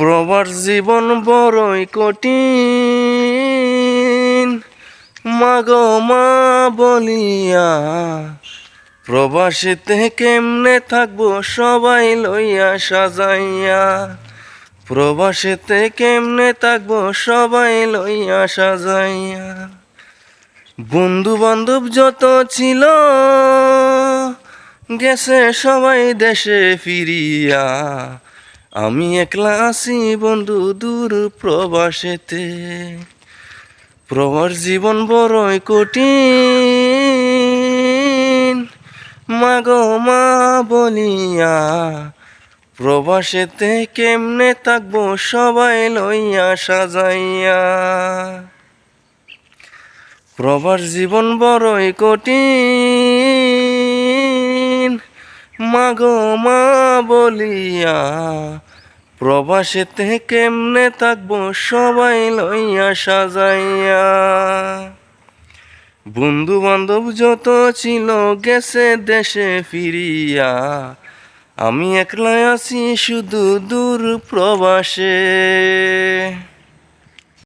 প্রবার জীবন বড়ই কঠিন। মাগো মা বলিয়া, প্রবাসীতে কেমনে থাকব সবাই লইয়া সাজাইয়া। প্রবাসীতে কেমনে থাকব সবাই লইয়া সাজাইয়া। বন্ধু বান্ধব যত ছিল, গেছে সবাই দেশে ফিরিয়া। আমি একলা আছি বন্ধু দূর প্রবাসেতে। প্রবাস জীবন বড়ই কঠিন। মাগো মা বলিয়া, প্রবাসেতে কেমনে থাকব সবাই লইয়া সাজাইয়া। প্রবাস জীবন বড়ই কঠিন। মাগো মা বলিয়া, প্রবাসেতে কেমনে থাকব সবাই লইয়া সাজাইয়া। বন্ধু বান্ধব যত ছিল গেছে দেশে ফিরিয়া, আমি একলাই আছি শুধু দূর প্রবাসে।